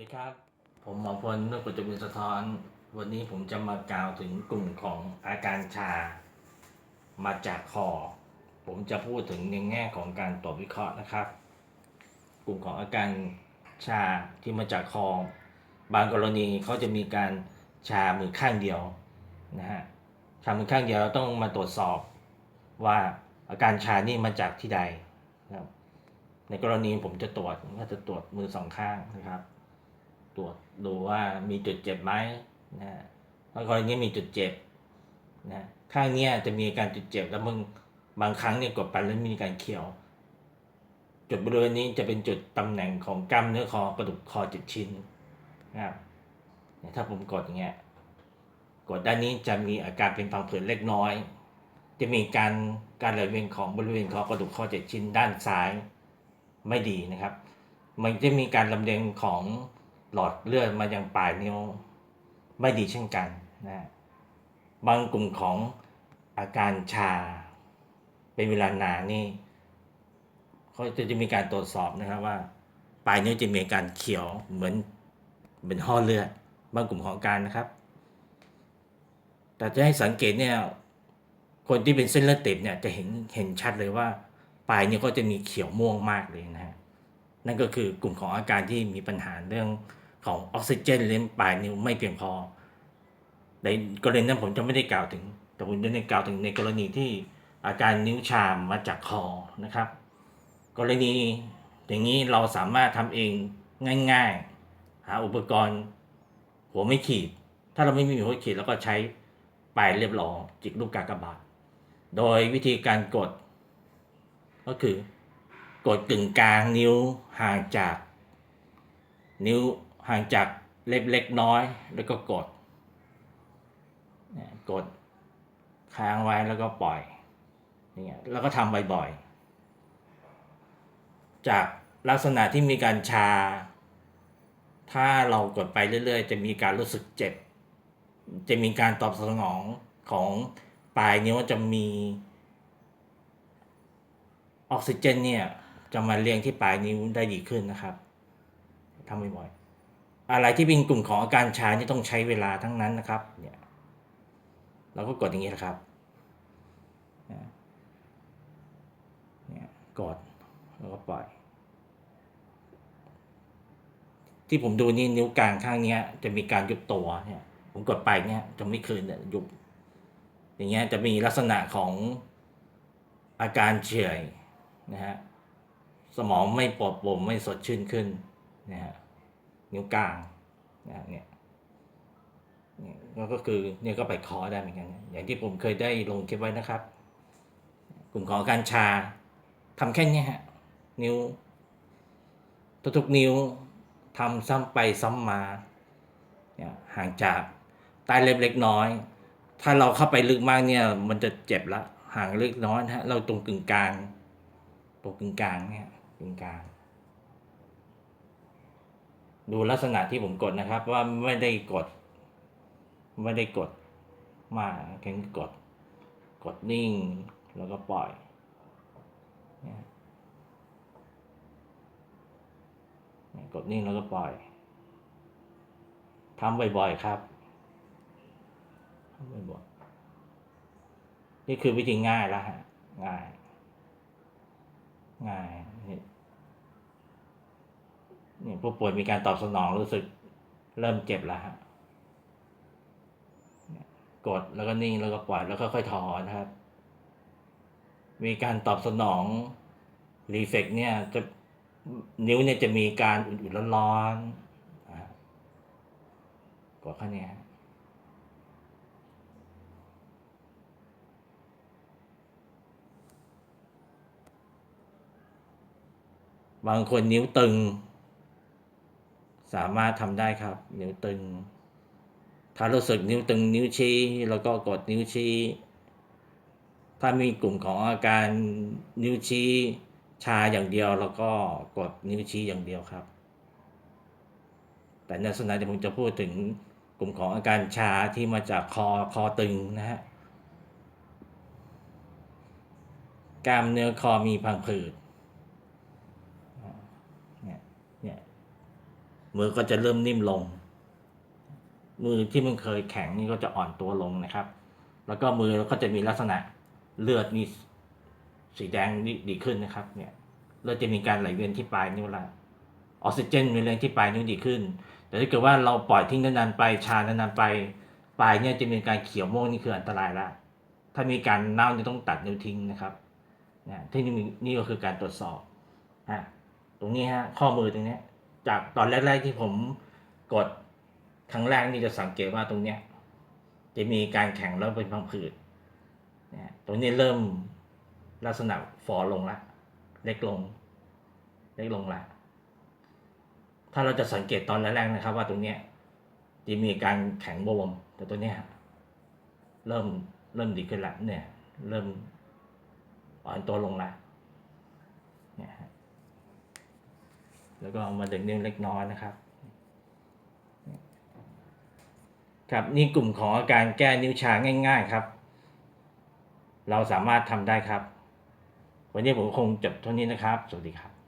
วัสดีครับ ผมหมอพลนกปัจจุบันสะท้อน วันนี้ผมจะมากล่าวถึงกลุ่มของอาการชา มาจากคอ ผมจะพูดถึงในแง่ของการตรวจวิเคราะห์นะครับ กลุ่มของอาการชาที่มาจากคอ บางกรณีเขาจะมีการชามือข้างเดียวนะฮะ ชามือข้างเดียวต้องมาตรวจสอบว่าอาการชานี่มาจากที่ใดนะครับในกรณีผมจะตรวจก็จะตรวจมือสองข้างนะครับ ตรวจดูว่ามีจุดเจ็บไหมนะฮะบางกรณีมีจุดเจ็บนะข้างเนี้ยจะมีการจุดเจ็บแล้วมึงบางครั้งเนี่ยกดไปแล้วมีการเขียว จุดบริเวณนี้จะเป็นจุดตำแหน่งของกล้ามเนื้อคอกระดูกคอจ็ดชิ้นนะครับถ้าผมกดอย่างเงี้ยกดด้านนี้จะมีอาการเป็นพังผืดเล็กน้อย จะมีการการไหลเวียนของบริเวณคอกระดูกคอเจ็ดชิ้นด้านซ้ายไม่ดีนะครับ มันจะมีการลำเลียงของ หลอดเลือดมายังปลายนิ้วไม่ดีเช่นกันนะบางกลุ่มของอาการชาเป็นเวลานานนี่เขาจะจะมีการตรวจสอบนะครับว่า ปลายนิ้วจะมีอาการเขียวเหมือนเป็นห่อเลือดบางกลุ่มของอาการนะครับ แต่จะให้สังเกตเนี่ยคนที่เป็นเส้นเลือดติดเนี่ยจะเห็นเห็นชัดเลยว่า ปลายนิ้วก็จะมีเขียวม่วงมากเลยนะฮะนั่นก็คือกลุ่มของอาการที่มีปัญหาเรื่อง ของออกซิเจนเลี้ยงปลายนิ้วไม่เพียงพอ ในกรณีนั้นผมจะไม่ได้กล่าวถึง แต่ผมจะได้กล่าวถึงในกรณีที่อาการนิ้วชามมาจากคอนะครับ กรณีอย่างนี้เราสามารถทำเองง่ายๆ หาอุปกรณ์ หัวไม่ขีด ถ้าเราไม่มีหัวขีดเราก็ใช้ปลายเรียบร้อยจิกลูกกากบาทโดยวิธีการกด ก็คือกดกึ่งกลางนิ้วห่างจาก นิ้ว ห่างจากเล็บเล็กน้อย แล้วก็กดนี่กดค้างไว้แล้วก็ปล่อยเนี่ยแล้วก็ทำบ่อยๆ จากลักษณะที่มีการชา ถ้าเรากดไปเรื่อยๆ จะมีการรู้สึกเจ็บ จะมีการตอบสนองของปลายนิ้วจะมีออกซิเจนเนี่ยจะมาเลี้ยงที่ปลายนิ้วได้ดีขึ้นนะครับทำบ่อยๆ อะไรที่เป็นกลุ่มของอาการชานี่ต้องใช้เวลาทั้งนั้นนะครับ เนี่ย เราก็กดอย่างนี้นะครับเนี่ยกดแล้วก็ปล่อย ที่ผมดูนี่นิ้วกลางข้างเนี้ย จะมีการยุบตัวเนี่ย ผมกดไปเนี่ยจะไม่คืนเนี่ยยุบ อย่างเงี้ยจะมีลักษณะของอาการเฉยนะฮะสมองไม่ปลอดโปร่งไม่สดชื่นขึ้นนะฮะ นิ้วกลางนะเนี่ยก็คือเนี่ยก็ไปคอได้เหมือนกัน อย่างที่ผมเคยได้ลงคลิปไว้นะครับ กลุ่มของการชาทำแค่นี้ฮะนิ้วทุกๆนิ้วทำซ้ำไปซ้ำมาเนี่ยห่างจากใต้เล็บเล็กน้อย ถ้าเราเข้าไปลึกมากเนี่ย มันจะเจ็บละห่างเล็กน้อยฮะเราตรงกึ่งกลางตรงกึ่งกลางเนี่ยกึ่งกลาง ดูลักษณะที่ผมกดนะครับว่าไม่ได้กด ไม่ได้กดมากแค่กด กดนิ่งแล้วก็ปล่อยเนี่ยกดนิ่งแล้วก็ปล่อยทำบ่อยๆครับทำบ่อยๆนี่คือวิธีง่ายแล้วฮะง่าย ง่าย นี่ผู้ป่วยมีการตอบสนองรู้สึกเริ่มเจ็บแล้วฮะกดแล้วก็นิ่งแล้วก็ปล่อยแล้วก็ค่อยถอนนะครับ มีการตอบสนองรีเฟกเนี่ยจะนิ้วเนี่ยจะมีการอุ่นๆร้อนๆอ่ากดแค่เนี้ยบางคนนิ้วตึง สามารถทำได้ครับ นิ้วตึง ถ้ารู้สึกนิ้วตึงนิ้วชี้ แล้วก็กดนิ้วชี้ ถ้ามีกลุ่มของอาการนิ้วชี้ชาอย่างเดียวแล้วก็กดนิ้วชี้อย่างเดียวครับ แต่ในลักษณะที่ผมจะพูดถึงกลุ่มของอาการชาที่มาจากคอคอตึงนะฮะกล้ามเนื้อคอมีพังผืด เนี่ยเนี่ย มือก็จะเริ่มนิ่มลง มือที่มันเคยแข็งนี่ก็จะอ่อนตัวลงนะครับ แล้วก็มือก็จะมีลักษณะเลือดนี่สีแดงนี่ดีขึ้นนะครับ เนี่ยเลือดจะมีการไหลเวียนที่ปลายนิ้วละออกซิเจนมีแรงที่ปลายนิ้วดีขึ้น แต่ถ้าเกิดว่าเราปล่อยทิ้งนานๆไปชานานๆไปปลายเนี่ยจะมีการเขียวม่วงนี่คืออันตรายละถ้ามีการเน่าจะต้องตัดนิ้วทิ้งนะครับเนี่ยที่นี่นี่ก็คือการตรวจสอบฮะตรงนี้ฮะข้อมือตรงนี้ จากตอนแรก ๆ ที่ผมกดครั้งแรกนี่จะสังเกตว่าตรงเนี้ย จะมีการแข็งแล้วเป็นพังผืดเนี่ยตรงนี้เริ่มลักษณะฟอลงละ เล็กลง เล็กลงละถ้าเราจะสังเกตตอนแรกๆนะครับ ว่าตรงเนี้ยจะมีการแข็งบวมแต่ตัวเนี้ยเริ่มเริ่มดีขึ้นละเนี่ย เริ่มอ่อนตัวลงละเนี่ยฮะ แล้วก็เอามาดึงนิ้วเล็กน้อยนะครับ ครับนี่กลุ่มของอาการแก้นิ้วชาง่าย ๆครับ เราสามารถทำได้ครับ วันนี้ผมคงจบเท่านี้นะครับ สวัสดีครับ